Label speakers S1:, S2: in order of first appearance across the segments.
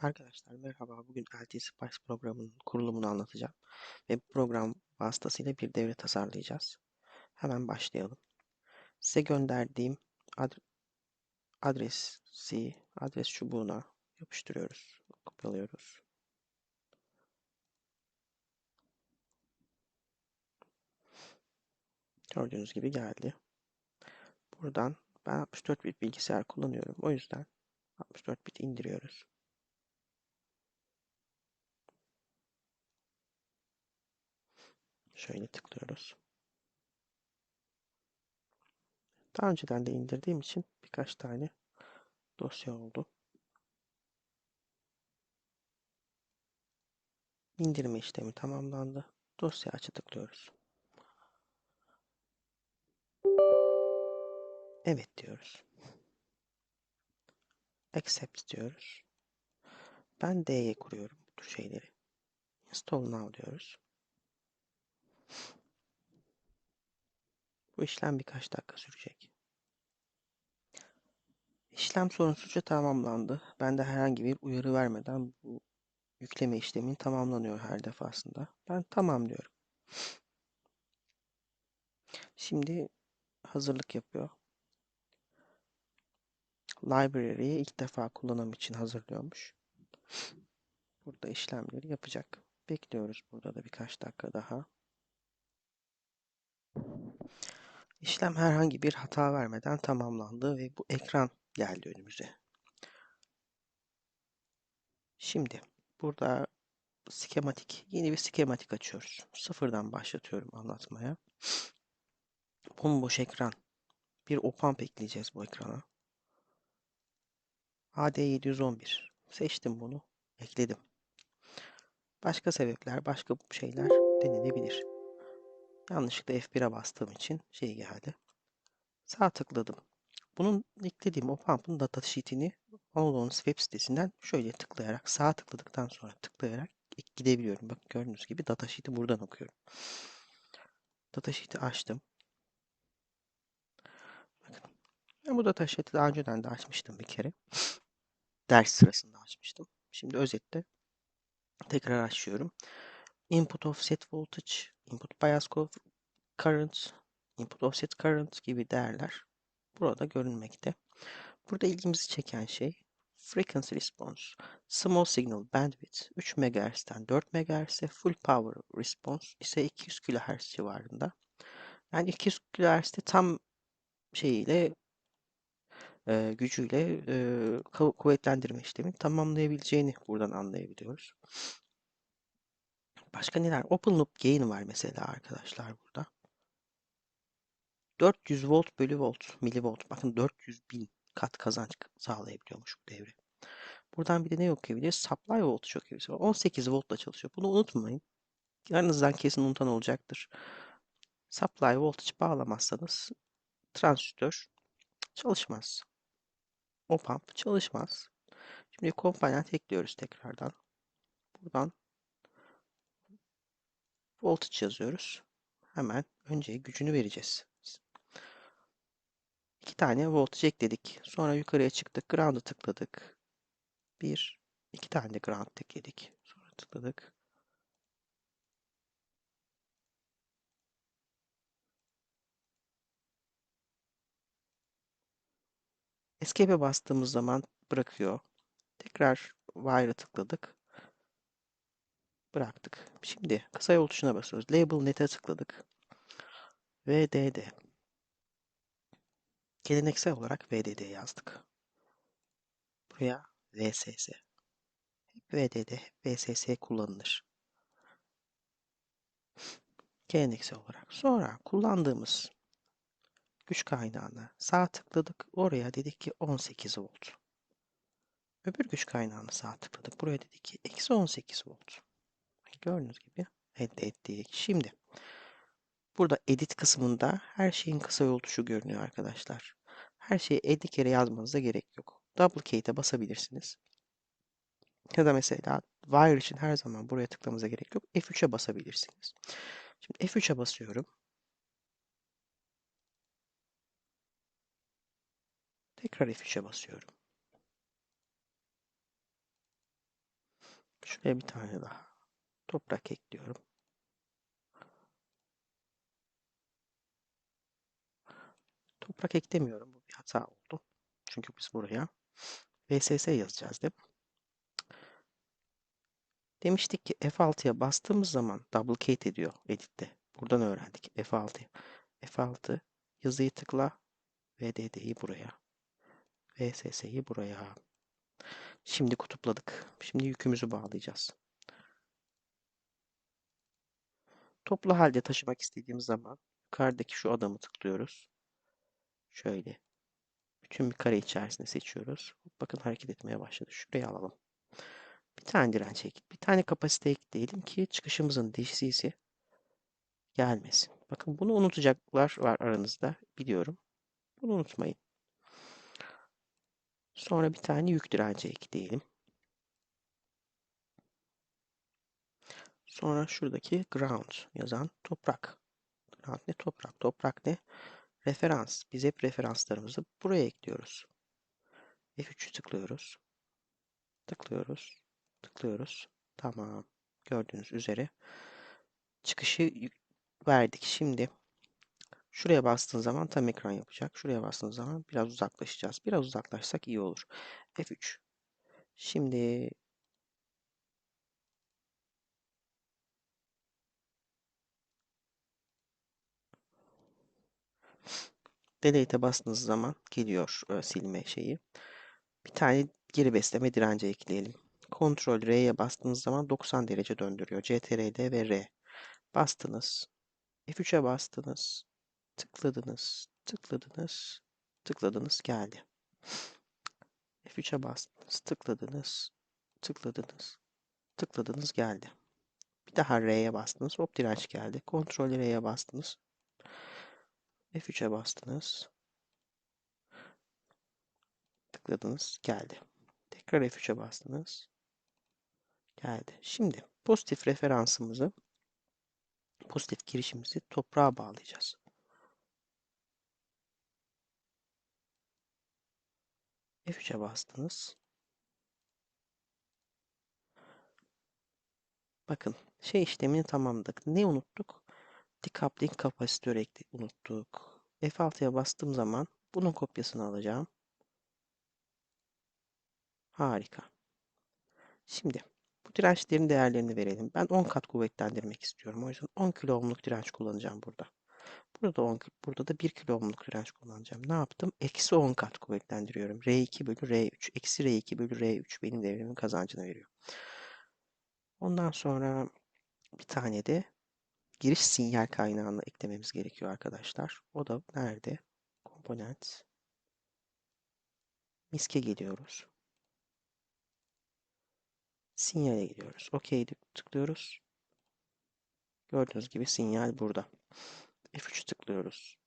S1: Arkadaşlar merhaba. Bugün LT Spice programının kurulumunu anlatacağım. Ve bu program vasıtasıyla bir devre tasarlayacağız. Hemen başlayalım. Size gönderdiğim ad adresi, adres çubuğuna yapıştırıyoruz. Kopyalıyoruz. Gördüğünüz gibi geldi. Buradan ben 64 bit bilgisayar kullanıyorum. O yüzden 64 bit indiriyoruz. Şöyle tıklıyoruz. Daha önceden de indirdiğim için birkaç tane dosya oldu. İndirme işlemi tamamlandı. Dosya açı tıklıyoruz. Evet diyoruz. Accept diyoruz. Ben D'ye kuruyorum bu şeyleri. Install now diyoruz. Bu işlem birkaç dakika sürecek. İşlem sorunsuzca tamamlandı. Ben de herhangi bir uyarı vermeden bu yükleme işlemi tamamlanıyor her defasında. Ben tamam diyorum. Şimdi hazırlık yapıyor. Library'yi ilk defa kullanım için hazırlıyormuş. Burada işlemleri yapacak. Bekliyoruz burada da birkaç dakika daha. İşlem herhangi bir hata vermeden tamamlandı ve bu ekran geldi önümüze. Şimdi burada skematik, yeni bir skematik açıyoruz. Sıfırdan başlatıyorum anlatmaya. Bomboş ekran. Bir opamp ekleyeceğiz bu ekrana. AD711. Seçtim bunu. Ekledim. Başka sebepler, başka şeyler denenebilir. Yanlışlıkla F1'e bastığım için şey geldi. Sağ tıkladım. Bunun eklediğim OPAMP'ın datasheet'ini Anadolu'nun web sitesinden şöyle tıklayarak, sağ tıkladıktan sonra tıklayarak gidebiliyorum. Bakın gördüğünüz gibi datasheet'i buradan okuyorum. Datasheet'i açtım. Bakın. Ben bu datasheet'i daha önceden de açmıştım bir kere. Ders sırasında açmıştım. Şimdi özette tekrar açıyorum. Input offset voltage, input bias current, input offset current gibi değerler burada görünmekte. Burada ilgimizi çeken şey frequency response, small signal bandwidth 3 MHz'den 4 MHz'e, full power response ise 200 kHz civarında. Yani 200 kHz'de tam şeyiyle e, gücüyle e, kuvvetlendirme işlemi tamamlayabileceğini buradan anlayabiliyoruz. Başka neler? Open loop gain var mesela arkadaşlar burada. 400 volt bölü volt, milivolt. Bakın 400 bin kat kazanç sağlayabiliyormuş bu devre. Buradan bir de ne okuyabiliriz? Supply voltu okuyabiliriz. 18 voltla çalışıyor. Bunu unutmayın. Yanınızdan kesin unutan olacaktır. Supply voltage bağlamazsanız transistör çalışmaz. Op-amp çalışmaz. Şimdi komponent ekliyoruz tekrardan. Buradan voltage yazıyoruz. Hemen önce gücünü vereceğiz. İki tane voltage ekledik. Sonra yukarıya çıktık. Ground'a tıkladık. Bir, iki tane de ground ekledik. Sonra tıkladık. Escape'e bastığımız zaman bırakıyor. Tekrar wire'a tıkladık. Bıraktık. Şimdi kısa yol tuşuna basıyoruz. Label net'e tıkladık. VDD. Geleneksel olarak VDD yazdık. Buraya VSS. Hep VDD, hep VSS kullanılır. Geleneksel olarak. Sonra kullandığımız güç kaynağına sağ tıkladık. Oraya dedik ki 18 volt. Öbür güç kaynağına sağ tıkladık. Buraya dedik ki eksi 18 volt. Gördüğünüz gibi elde ettik. Şimdi burada edit kısmında her şeyin kısa yol tuşu görünüyor arkadaşlar. Her şeyi 50 kere yazmanıza gerek yok. Duplicate'e basabilirsiniz. Ya da mesela wire için her zaman buraya tıklamanıza gerek yok. F3'e basabilirsiniz. Şimdi F3'e basıyorum. Tekrar F3'e basıyorum. Şuraya bir tane daha toprak ekliyorum. Toprak eklemiyorum. Bu bir hata oldu. Çünkü biz buraya VSS yazacağız değil mi? Demiştik ki F6'ya bastığımız zaman duplicate ediyor editte. Buradan öğrendik F6. F6 yazıyı tıkla VDD'yi buraya. VSS'yi buraya. Şimdi kutupladık. Şimdi yükümüzü bağlayacağız. Toplu halde taşımak istediğimiz zaman yukarıdaki şu adamı tıklıyoruz. Şöyle. Bütün bir kare içerisinde seçiyoruz. Bakın hareket etmeye başladı. Şuraya alalım. Bir tane direnç ek, bir tane kapasite ekleyelim ki çıkışımızın DC'si gelmesin. Bakın bunu unutacaklar var aranızda biliyorum. Bunu unutmayın. Sonra bir tane yük direnci ekleyelim. Sonra şuradaki ground yazan toprak. Ground ne? Toprak. Toprak ne? Referans. Biz hep referanslarımızı buraya ekliyoruz. F3'ü tıklıyoruz. Tıklıyoruz. Tıklıyoruz. Tamam. Gördüğünüz üzere çıkışı verdik. Şimdi şuraya bastığın zaman tam ekran yapacak. Şuraya bastığın zaman biraz uzaklaşacağız. Biraz uzaklaşsak iyi olur. F3. Şimdi Delete'e bastığınız zaman geliyor e, silme şeyi. Bir tane geri besleme direnci ekleyelim. Ctrl R'ye bastığınız zaman 90 derece döndürüyor. CTRL ve R. Bastınız. F3'e bastınız. Tıkladınız. Tıkladınız. Tıkladınız. Geldi. F3'e bastınız. Tıkladınız. Tıkladınız. Tıkladınız. Geldi. Bir daha R'ye bastınız. Hop direnç geldi. Ctrl R'ye bastınız. F3'e bastınız. Tıkladınız. Geldi. Tekrar F3'e bastınız. Geldi. Şimdi pozitif referansımızı pozitif girişimizi toprağa bağlayacağız. F3'e bastınız. Bakın şey işlemini tamamladık. Ne unuttuk? Decoupling kapasitör unuttuk. F6'ya bastığım zaman bunun kopyasını alacağım. Harika. Şimdi bu dirençlerin değerlerini verelim. Ben 10 kat kuvvetlendirmek istiyorum. O yüzden 10 kilo ohmluk direnç kullanacağım burada. Burada 10, burada da 1 kilo ohmluk direnç kullanacağım. Ne yaptım? Eksi 10 kat kuvvetlendiriyorum. R2 bölü R3. Eksi R2 bölü R3 benim devrimin kazancını veriyor. Ondan sonra bir tane de giriş sinyal kaynağını eklememiz gerekiyor arkadaşlar. O da nerede? Komponent. Miske geliyoruz. Sinyale gidiyoruz. OK tıklıyoruz. Gördüğünüz gibi sinyal burada. F3 tıklıyoruz.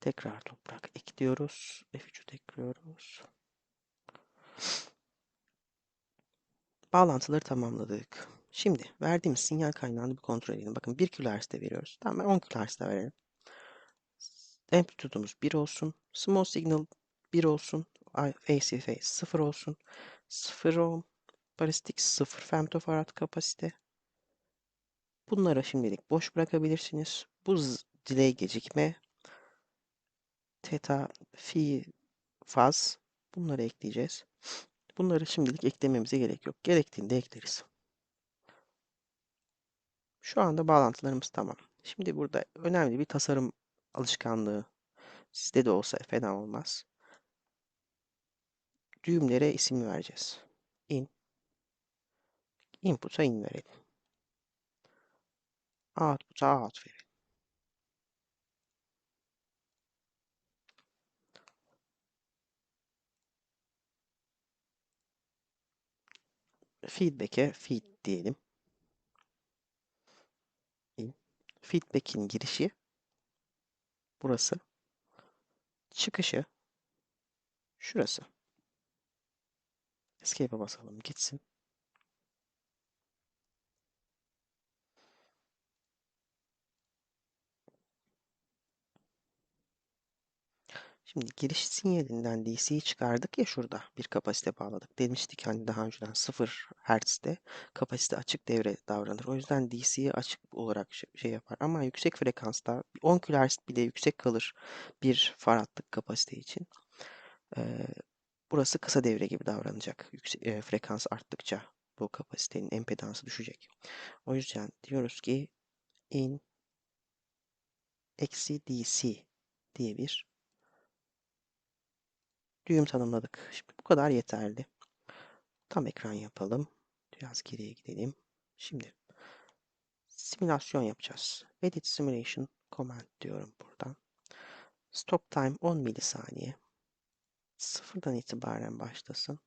S1: Tekrar toprak ekliyoruz. F3'ü tekliyoruz. Bağlantıları tamamladık. Şimdi verdiğimiz sinyal kaynağını bir kontrol edelim. Bakın 1 kHz'de veriyoruz. Tamam 10 kHz'de verelim. Amplitudumuz 1 olsun. Small signal 1 olsun. Face 0 olsun. 0 ohm. Balistik 0 femtofarad kapasite. Bunları şimdilik boş bırakabilirsiniz. Bu delay gecikme, teta, fi, faz bunları ekleyeceğiz. Bunları şimdilik eklememize gerek yok. Gerektiğinde ekleriz. Şu anda bağlantılarımız tamam. Şimdi burada önemli bir tasarım alışkanlığı sizde de olsa fena olmaz. Düğümlere isim vereceğiz. In. Input'a in verelim. Output'a out verelim. Feedback'e feed diyelim. In. Feedback'in girişi burası. Çıkışı şurası. Escape'e basalım gitsin. Şimdi giriş sinyalinden DC'yi çıkardık ya şurada bir kapasite bağladık. Demiştik hani daha önceden 0 Hz'de kapasite açık devre davranır. O yüzden DC'yi açık olarak şey, yapar. Ama yüksek frekansta 10 kHz bile yüksek kalır bir faradlık kapasite için. Ee, burası kısa devre gibi davranacak. Yüksek, e, frekans arttıkça bu kapasitenin empedansı düşecek. O yüzden diyoruz ki in eksi DC diye bir düğüm tanımladık. Şimdi bu kadar yeterli. Tam ekran yapalım. Biraz geriye gidelim. Şimdi simülasyon yapacağız. Edit Simulation Command diyorum buradan. Stop time 10 milisaniye. Sıfırdan itibaren başlasın.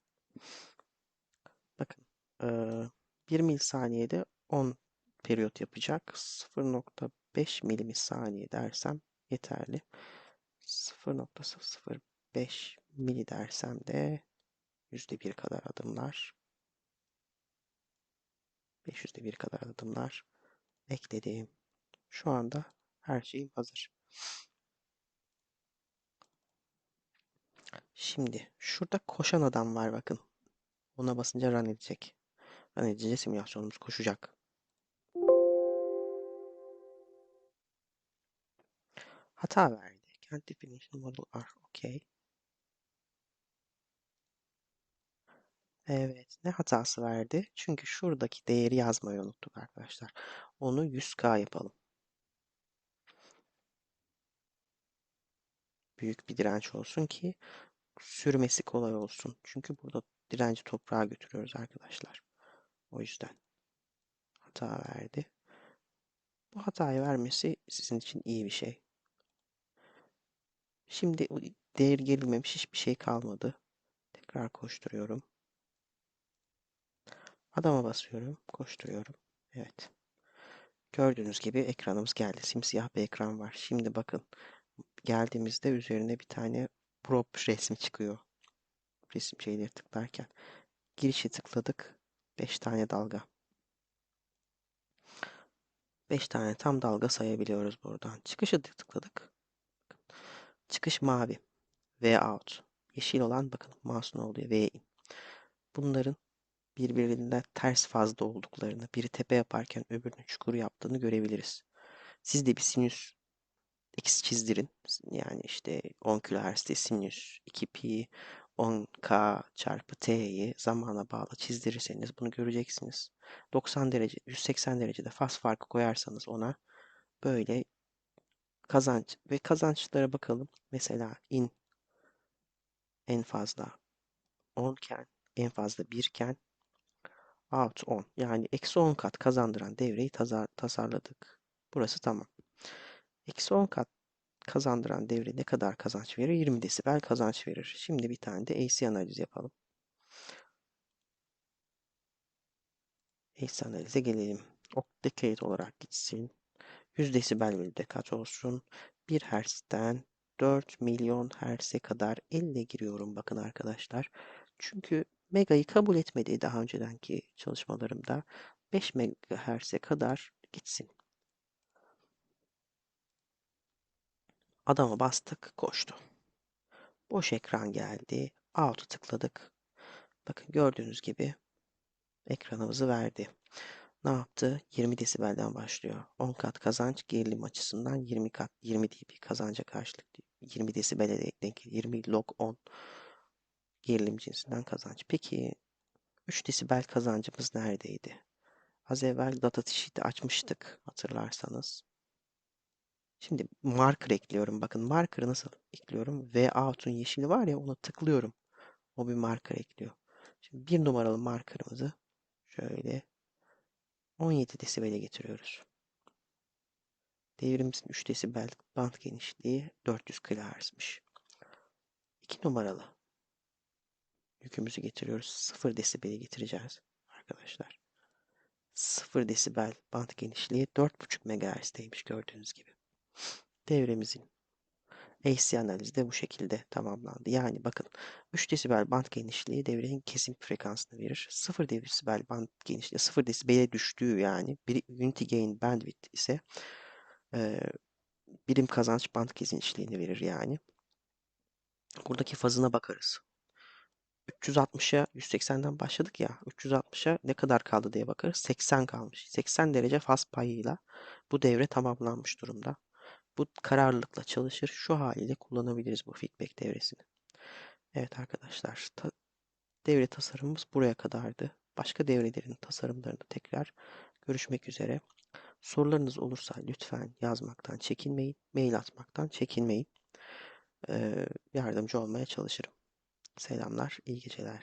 S1: Bakın 1 milisaniyede 10 periyot yapacak. 0.5 milisaniye dersem yeterli. 0.005 mili dersem de yüzde bir kadar adımlar. 500'de bir kadar adımlar ekledim. Şu anda her şeyim hazır. Şimdi şurada koşan adam var bakın. Ona basınca run edecek. Run edince simülasyonumuz koşacak. Hata verdi. Can't definition model are okay. Evet. Ne hatası verdi? Çünkü şuradaki değeri yazmayı unuttuk arkadaşlar. Onu 100K yapalım. Büyük bir direnç olsun ki sürmesi kolay olsun. Çünkü burada direnci toprağa götürüyoruz arkadaşlar. O yüzden hata verdi. Bu hatayı vermesi sizin için iyi bir şey. Şimdi değer gerilmemiş hiçbir şey kalmadı. Tekrar koşturuyorum. Adama basıyorum. Koşturuyorum. Evet. Gördüğünüz gibi ekranımız geldi. Simsiyah bir ekran var. Şimdi bakın. Geldiğimizde üzerine bir tane prop resmi çıkıyor. Resim şeyleri tıklarken. Girişi tıkladık. 5 tane dalga. 5 tane tam dalga sayabiliyoruz buradan. Çıkışı tıkladık. Çıkış mavi. V out. Yeşil olan bakın ne oluyor? V in. Bunların birbirinden ters fazda olduklarını, biri tepe yaparken öbürünün çukur yaptığını görebiliriz. Siz de bir sinüs x çizdirin. Yani işte 10 kHz'de sinüs 2pi 10k çarpı t'yi zamana bağlı çizdirirseniz bunu göreceksiniz. 90 derece, 180 derecede faz farkı koyarsanız ona böyle kazanç ve kazançlara bakalım. Mesela in en fazla 10 iken, en fazla 1 iken out 10 yani eksi 10 kat kazandıran devreyi tasarladık. Burası tamam. Eksi 10 kat kazandıran devre ne kadar kazanç verir? 20 desibel kazanç verir. Şimdi bir tane de AC analiz yapalım. AC analize gelelim. Octecade olarak gitsin. 100 desibel bölü dekat olsun. 1 Hz'den 4 milyon Hz'e kadar elle giriyorum bakın arkadaşlar. Çünkü mega'yı kabul etmedi daha öncedenki çalışmalarımda. 5 MHz'e kadar gitsin. Adama bastık, koştu. Boş ekran geldi. Out'u tıkladık. Bakın gördüğünüz gibi ekranımızı verdi. Ne yaptı? 20 desibelden başlıyor. 10 kat kazanç gerilim açısından 20 kat 20 dB kazanca karşılık 20 desibele denk 20 log 10 gerilim cinsinden kazanç. Peki 3 desibel kazancımız neredeydi? Az evvel data sheet'i açmıştık hatırlarsanız. Şimdi marker ekliyorum. Bakın marker'ı nasıl ekliyorum? V out'un yeşili var ya ona tıklıyorum. O bir marker ekliyor. Şimdi bir numaralı markerımızı şöyle 17 desibele getiriyoruz. Devrimizin 3 desibel band genişliği 400 kHz'miş. 2 numaralı yükümüzü getiriyoruz. 0 desibeli getireceğiz arkadaşlar. 0 desibel band genişliği 4.5 MHz'deymiş gördüğünüz gibi. Devremizin AC analizi de bu şekilde tamamlandı. Yani bakın 3 desibel band genişliği devrenin kesim frekansını verir. 0 desibel band genişliği 0 desibele düştüğü yani bir unity gain bandwidth ise e, birim kazanç band genişliğini verir yani. Buradaki fazına bakarız. 360'a 180'den başladık ya. 360'a ne kadar kaldı diye bakarız. 80 kalmış. 80 derece faz payıyla bu devre tamamlanmış durumda. Bu kararlılıkla çalışır. Şu haliyle kullanabiliriz bu feedback devresini. Evet arkadaşlar. ta- devre tasarımımız buraya kadardı. Başka devrelerin tasarımlarında tekrar görüşmek üzere. Sorularınız olursa lütfen yazmaktan çekinmeyin. Mail atmaktan çekinmeyin. Ee, yardımcı olmaya çalışırım. Selamlar, iyi geceler.